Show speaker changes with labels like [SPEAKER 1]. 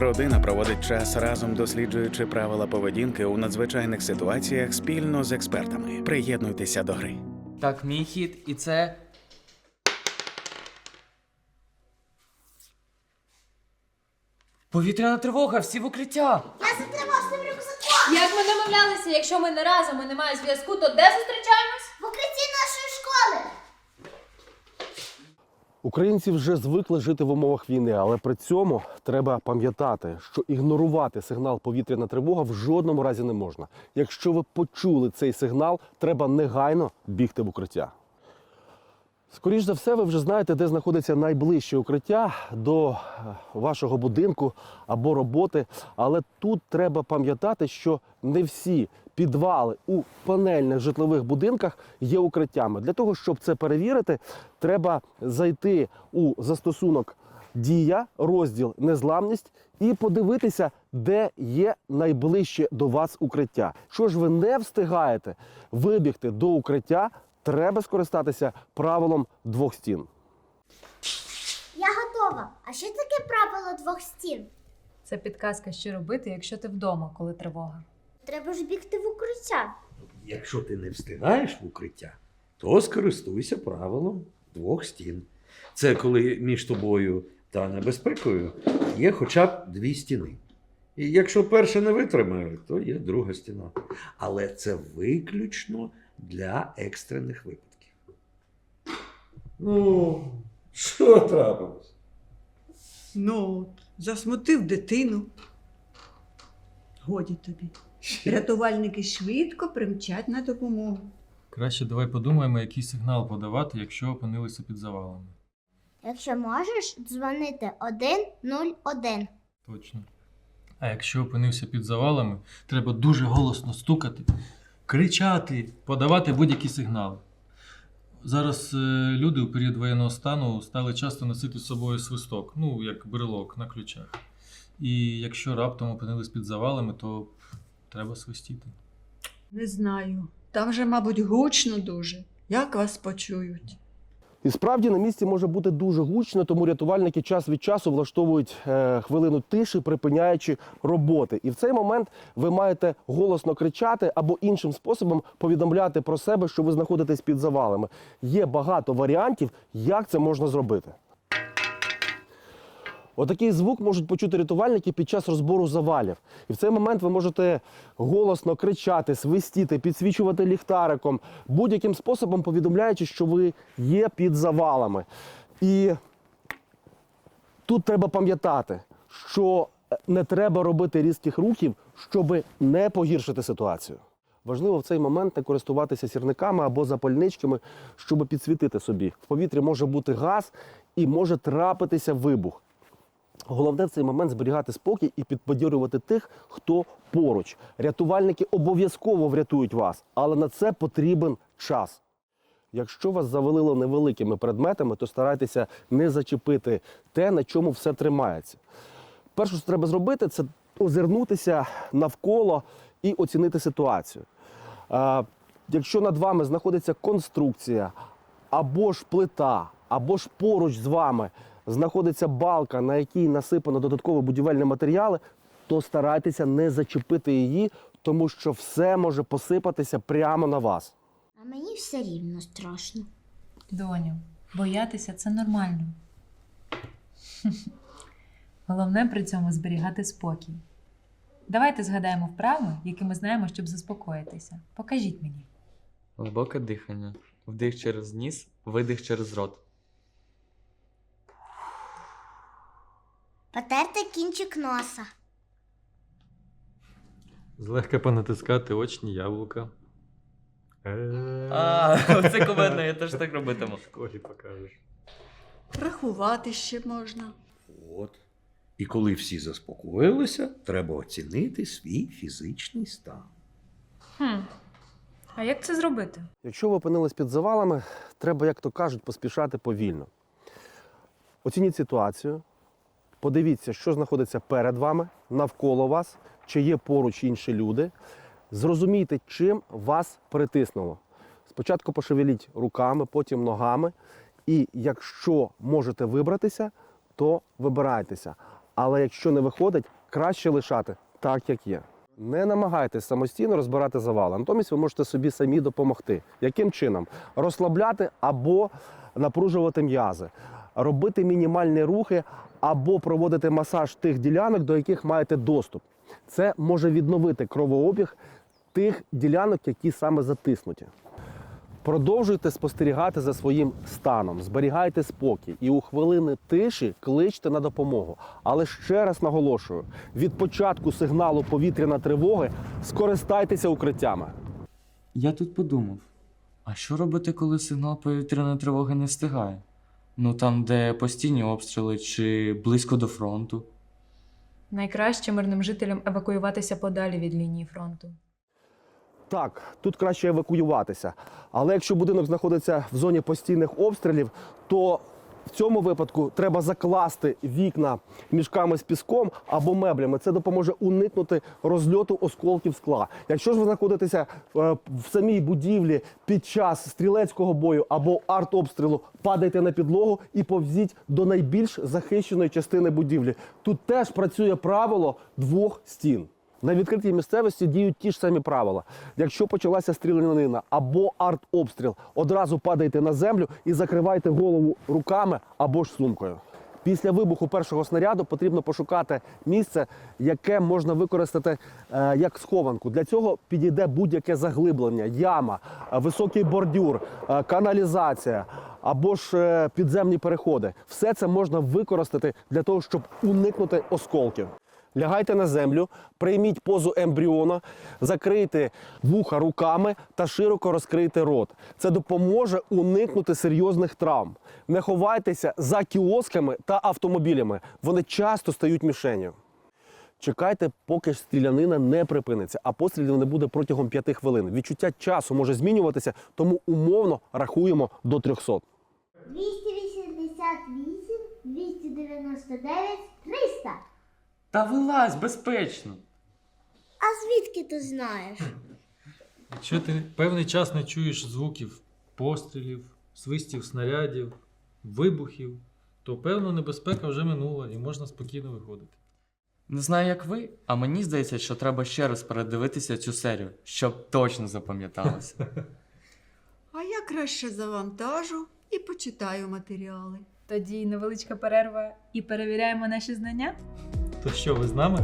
[SPEAKER 1] Родина проводить час разом, досліджуючи правила поведінки у надзвичайних ситуаціях спільно з експертами. Приєднуйтеся до гри.
[SPEAKER 2] Так, мій хід, і це. Повітряна тривога, всі в укриття!
[SPEAKER 3] Я за тривожним рюкзаком
[SPEAKER 4] Як ми домовлялися, якщо ми не разом і немає зв'язку, то де зустрічаємось?
[SPEAKER 5] Українці вже звикли жити в умовах війни, але при цьому треба пам'ятати, що ігнорувати сигнал повітряна тривога в жодному разі не можна. Якщо ви почули цей сигнал, треба негайно бігти в укриття. Скоріш за все, ви вже знаєте, де знаходиться найближче укриття до е, вашого будинку або роботи. Але тут треба пам'ятати, що не всі підвали у панельних житлових будинках є укриттями. Для того, щоб це перевірити, треба зайти у застосунок Дія, розділ Незламність і подивитися, де є найближче до вас укриття. Що ж ви не встигаєте вибігти до укриття, треба скористатися правилом двох стін.
[SPEAKER 3] Я готова. А що таке правило двох стін?
[SPEAKER 4] Це підказка, що робити, якщо ти вдома, коли тривога.
[SPEAKER 3] Треба ж бігти в укриття.
[SPEAKER 6] Якщо ти не встигаєш в укриття, то скористуйся правилом двох стін. Це коли між тобою та небезпекою є хоча б дві стіни. І якщо перша не витримає, то є друга стіна. Але це виключно для екстрених випадків. Ну, що трапилось?
[SPEAKER 7] Ну, засмутив дитину. Годі тобі. Рятувальники швидко примчать на допомогу.
[SPEAKER 8] Краще давай подумаємо, який сигнал подавати, якщо опинилися під завалами.
[SPEAKER 3] Якщо можеш, дзвонити 101.
[SPEAKER 8] Точно. А якщо опинився під завалами, треба дуже голосно стукати, кричати, подавати будь-які сигнали. Зараз е, люди у період воєнного стану стали часто носити з собою свисток, ну, як брелок на ключах. І якщо раптом опинились під завалами, то треба свистіти.
[SPEAKER 7] Не знаю. Там же, мабуть, гучно дуже. Як вас почують?
[SPEAKER 5] І справді на місці може бути дуже гучно, тому рятувальники час від часу влаштовують е, хвилину тиші, припиняючи роботи. І в цей момент ви маєте голосно кричати або іншим способом повідомляти про себе, що ви знаходитесь під завалами. Є багато варіантів, як це можна зробити. Отакий звук можуть почути рятувальники під час розбору завалів. І в цей момент ви можете голосно кричати, свистіти, підсвічувати ліхтариком, будь-яким способом повідомляючи, що ви є під завалами. І тут треба пам'ятати, що не треба робити різких рухів, щоб не погіршити ситуацію. Важливо в цей момент не користуватися сірниками або запальничками, щоб підсвітити собі. В повітрі може бути газ і може трапитися вибух. Головне в цей момент зберігати спокій і підбадьорювати тих, хто поруч. Рятувальники обов'язково врятують вас, але на це потрібен час. Якщо вас завалило невеликими предметами, то старайтеся не зачепити те, на чому все тримається. Перше, що треба зробити, це озирнутися навколо і оцінити ситуацію. Якщо над вами знаходиться конструкція, або ж плита, або ж поруч з вами знаходиться балка, на якій насипано додаткові будівельні матеріали, то старайтеся не зачепити її, тому що все може посипатися прямо на вас.
[SPEAKER 3] А мені все рівно страшно.
[SPEAKER 4] Доню, боятися це нормально. Головне при цьому зберігати спокій. Давайте згадаємо вправи, які ми знаємо, щоб заспокоїтися. Покажіть мені.
[SPEAKER 2] Глибоке дихання. Вдих через ніс, видих через рот.
[SPEAKER 3] Потерти кінчик носа.
[SPEAKER 8] Злегка понатискати очні яблука.
[SPEAKER 2] А, це кумедно, я теж так робитиму.
[SPEAKER 8] В школі покажеш.
[SPEAKER 7] Рахувати ще можна.
[SPEAKER 6] От. І коли всі заспокоїлися, треба оцінити свій фізичний стан.
[SPEAKER 4] Хм. А як це зробити?
[SPEAKER 5] Якщо ви опинились під завалами, треба, як то кажуть, поспішати повільно. Оцініть ситуацію, подивіться, що знаходиться перед вами, навколо вас, чи є поруч інші люди. Зрозумійте, чим вас притиснуло. Спочатку пошевеліть руками, потім ногами. І якщо можете вибратися, то вибирайтеся. Але якщо не виходить, краще лишати так, як є. Не намагайтесь самостійно розбирати завали. Натомість ви можете собі самі допомогти. Яким чином? Розслабляти або напружувати м'язи, робити мінімальні рухи або проводити масаж тих ділянок, до яких маєте доступ. Це може відновити кровообіг тих ділянок, які саме затиснуті. Продовжуйте спостерігати за своїм станом, зберігайте спокій і у хвилини тиші кличте на допомогу. Але ще раз наголошую: від початку сигналу повітряна тривоги скористайтеся укриттями.
[SPEAKER 2] Я тут подумав: а що робити, коли сигнал повітряної тривоги не встигає? Ну там, де постійні обстріли чи близько до фронту.
[SPEAKER 4] Найкраще мирним жителям евакуюватися подалі від лінії фронту.
[SPEAKER 5] Так, тут краще евакуюватися. Але якщо будинок знаходиться в зоні постійних обстрілів, то в цьому випадку треба закласти вікна мішками з піском або меблями. Це допоможе уникнути розльоту осколків скла. Якщо ж ви знаходитеся е, в самій будівлі під час стрілецького бою або артобстрілу, падайте на підлогу і повзіть до найбільш захищеної частини будівлі. Тут теж працює правило двох стін. На відкритій місцевості діють ті ж самі правила. Якщо почалася стрілянина або артобстріл, одразу падайте на землю і закривайте голову руками або ж сумкою. Після вибуху першого снаряду потрібно пошукати місце, яке можна використати е, як схованку. Для цього підійде будь-яке заглиблення, яма, високий бордюр, е, каналізація або ж е, підземні переходи. Все це можна використати для того, щоб уникнути осколків. Лягайте на землю, прийміть позу ембріона, закрийте вуха руками та широко розкрийте рот. Це допоможе уникнути серйозних травм. Не ховайтеся за кіосками та автомобілями. Вони часто стають мішенью. Чекайте, поки стрілянина не припиниться, а пострілів не буде протягом 5 хвилин. Відчуття часу може змінюватися, тому умовно рахуємо до 300.
[SPEAKER 3] 288, 299, 300.
[SPEAKER 2] Та вилазь безпечно!
[SPEAKER 3] А звідки ти знаєш?
[SPEAKER 8] Якщо ти певний час не чуєш звуків пострілів, свистів снарядів, вибухів, то певно небезпека вже минула і можна спокійно виходити.
[SPEAKER 2] Не знаю, як ви, а мені здається, що треба ще раз передивитися цю серію, щоб точно запам'яталося.
[SPEAKER 7] А я краще завантажу і почитаю матеріали.
[SPEAKER 4] Тоді невеличка перерва і перевіряємо наші знання.
[SPEAKER 8] То що, ви з нами?